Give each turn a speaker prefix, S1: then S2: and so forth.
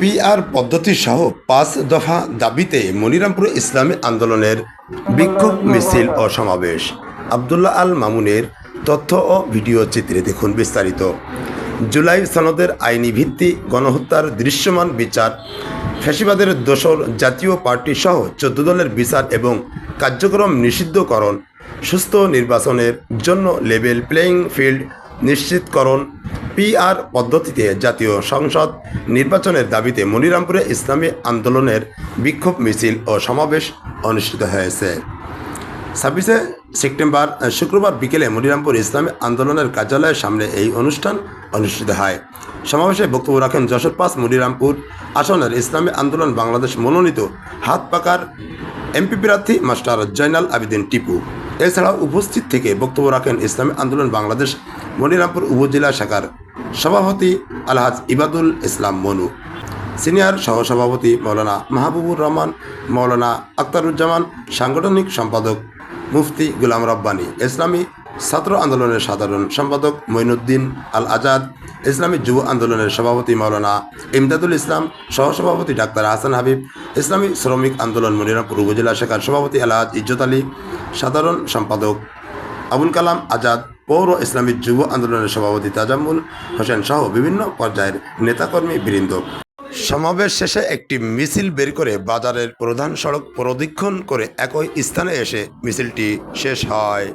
S1: PR পদ্ধতি সহ পাঁচ দফা দাবিতে মনিরামপুর ইসলামী আন্দোলনের বিক্ষোভ মিছিল ও সমাবেশ। আবদুল্লাহ আল মামুনের তথ্য ও ভিডিও চিত্রে দেখুন বিস্তারিত। জুলাই সনদের আইনি ভিত্তি, গণহত্যার দৃশ্যমান বিচার, ফ্যাসিবাদের দোসর জাতীয় পার্টি সহ চোদ্দ দলের বিচার এবং কার্যক্রম নিষিদ্ধকরণ, সুস্থ নির্বাচনের জন্য লেভেল প্লেয়িং ফিল্ড নিশ্চিতকরণ পিআর পদ্ধতিতে জাতীয় সংসদ নির্বাচনের দাবিতে মনিরামপুরে ইসলামী আন্দোলনের বিক্ষোভ মিছিল ও সমাবেশ অনুষ্ঠিত হয়েছে। ছাব্বিশে সেপ্টেম্বর শুক্রবার বিকেলে মনিরামপুর ইসলামী আন্দোলনের কার্যালয়ের সামনে এই অনুষ্ঠান অনুষ্ঠিত হয়। সমাবেশে বক্তব্য রাখেন যশোর পাস মনিরামপুর আসনের ইসলামী আন্দোলন বাংলাদেশ মনোনীত হাত পাকার এমপি প্রার্থী মাস্টার জয়নাল আবেদিন টিপু। এছাড়াও উপস্থিত থেকে বক্তব্য রাখেন ইসলামী আন্দোলন বাংলাদেশ মনিরামপুর উপজেলা শাখার সভাপতি আলহাজ ইবাদুল ইসলাম মনু। সিনিয়র সহসভাপতি মৌলানা মাহবুবুর রহমান, মৌলানা আক্তারুজ্জামান, সাংগঠনিক সম্পাদক মুফতি গুলাম রব্বানী, ইসলামী ছাত্র আন্দোলনের সাধারণ সম্পাদক মঈনুদ্দিন আল আজাদ ইসলামী যুব আন্দোলনের সভাপতি মৌলানা ইমদাদুল ইসলাম, সহসভাপতি ডাক্তার হাসান হাবিব, ইসলামী শ্রমিক আন্দোলন মনিরামপুর উপজেলা শাখার সভাপতি আলহাজ ইজ্জত আলী, সাধারণ সম্পাদক আবুল কালাম আজাদ, পৌর ইসলামী যুব আন্দোলনের সভাপতি তাজামুল হোসেন সহ বিভিন্ন পর্যায়ের নেতাকর্মী বৃন্দ। সমাবেশ শেষে একটি মিছিল বের করে বাজারের প্রধান সড়ক প্রদক্ষিণ করে একই স্থানে এসে মিছিলটি শেষ হয়।